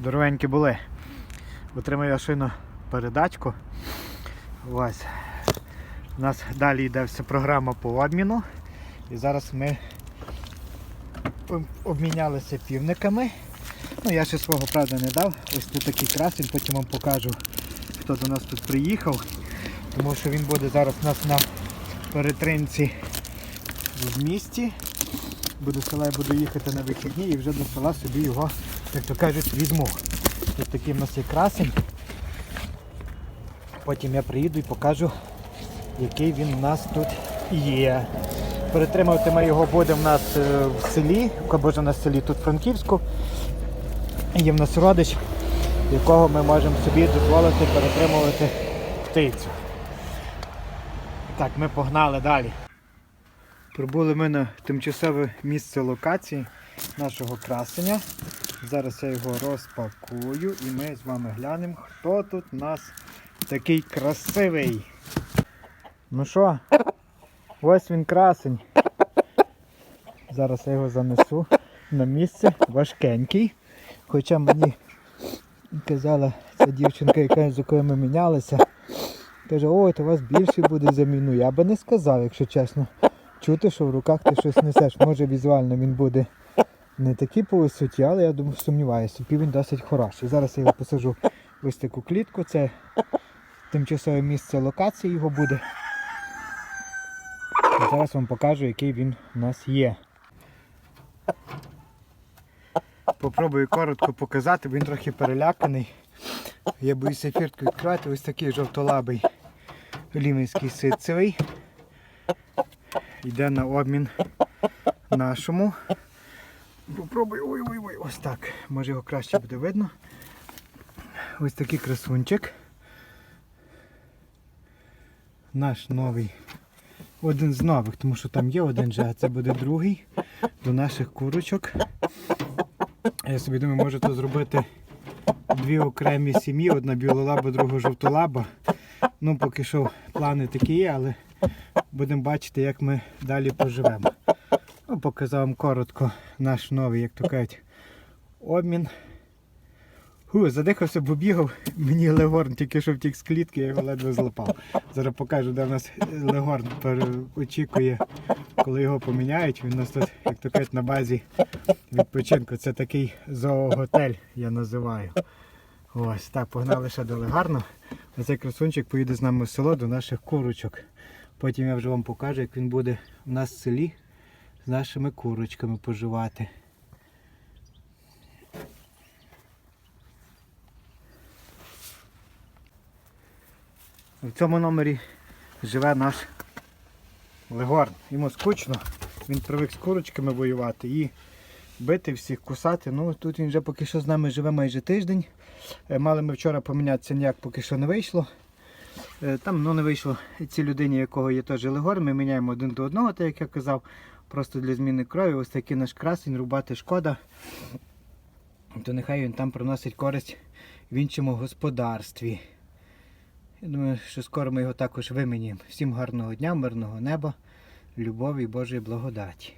Здоровенькі були. Отримаю я щойно передачку. Ось. У нас далі йде вся програма по обміну. І зараз ми обмінялися півниками. Ну, я ще свого правда не дав. Ось тут такий красень, потім вам покажу, хто до нас тут приїхав. Тому що він буде зараз у нас на перетримці в місті. Буду з села я буду їхати на вихідні і вже до села собі його, як то кажуть, візьму. Ось такий в нас є красень. Потім я приїду і покажу, який він у нас тут є. Перетримувати ми його будемо в нас е, в селі, або ж на селі тут Франківську. Є в нас родич, якого ми можемо собі дозволити перетримувати птицю. Так, ми погнали далі. Прибули ми на тимчасове місце локації нашого красення. Зараз я його розпакую і ми з вами глянемо, хто тут у нас такий красивий. Ну що, ось він красень. Зараз я його занесу на місце, важкенький. Хоча мені казала ця дівчинка, яка з якою ми мінялися, каже, ой, то у вас більше буде заміну. Я би не сказав, якщо чесно. Чути, що в руках ти щось несеш. Може візуально він буде не такий по висоті, але я думаю, сумніваюся, півень досить хороший. Зараз я його посажу в ось таку клітку. Це тимчасове місце локації його буде. І зараз вам покажу, який він у нас є. Попробую коротко показати, він трохи переляканий. Я боюся фіртку відкривати. Ось такий жовтолабий лімейський ситцевий. Йде на обмін нашому. Попробуй, ой, ой, ой, ось так. Може його краще буде видно. Ось такий красунчик. Наш новий. Один з нових, тому що там є один же, а це буде другий до наших курочок. Я собі думаю, може то зробити дві окремі сім'ї, одна білолаба, друга жовтолаба. Ну, поки що плани такі є, але будемо бачити, як ми далі поживемо. Ну, показав вам коротко наш новий, як то кажуть, обмін. Ху, задихався, бо бігав, мені легорн тільки що втік з клітки, я його ледве злопав. Зараз покажу, де в нас легорн очікує, коли його поміняють. Він у нас тут, як то кажуть, на базі відпочинку. Це такий зооготель, я називаю. Ось так, погнали ще до легарну. А цей красунчик поїде з нами в село до наших курочок. Потім я вже вам покажу, як він буде у нас в селі з нашими курочками поживати. В цьому номері живе наш Легорн. Йому скучно, він привик з курочками воювати і бити всіх, кусати. Ну тут він вже поки що з нами живе майже тиждень. Е, Мали ми вчора помінятися, ніяк поки що не вийшло. Е, Там ну, не вийшло цій людині, якого є теж Легор. Ми міняємо один до одного, так як я казав, просто для зміни крові. Ось такий наш красень, рубати шкода. То нехай він там приносить користь в іншому господарстві. Я думаю, що скоро ми його також виміняємо. Всім гарного дня, мирного неба, любові і Божої благодаті.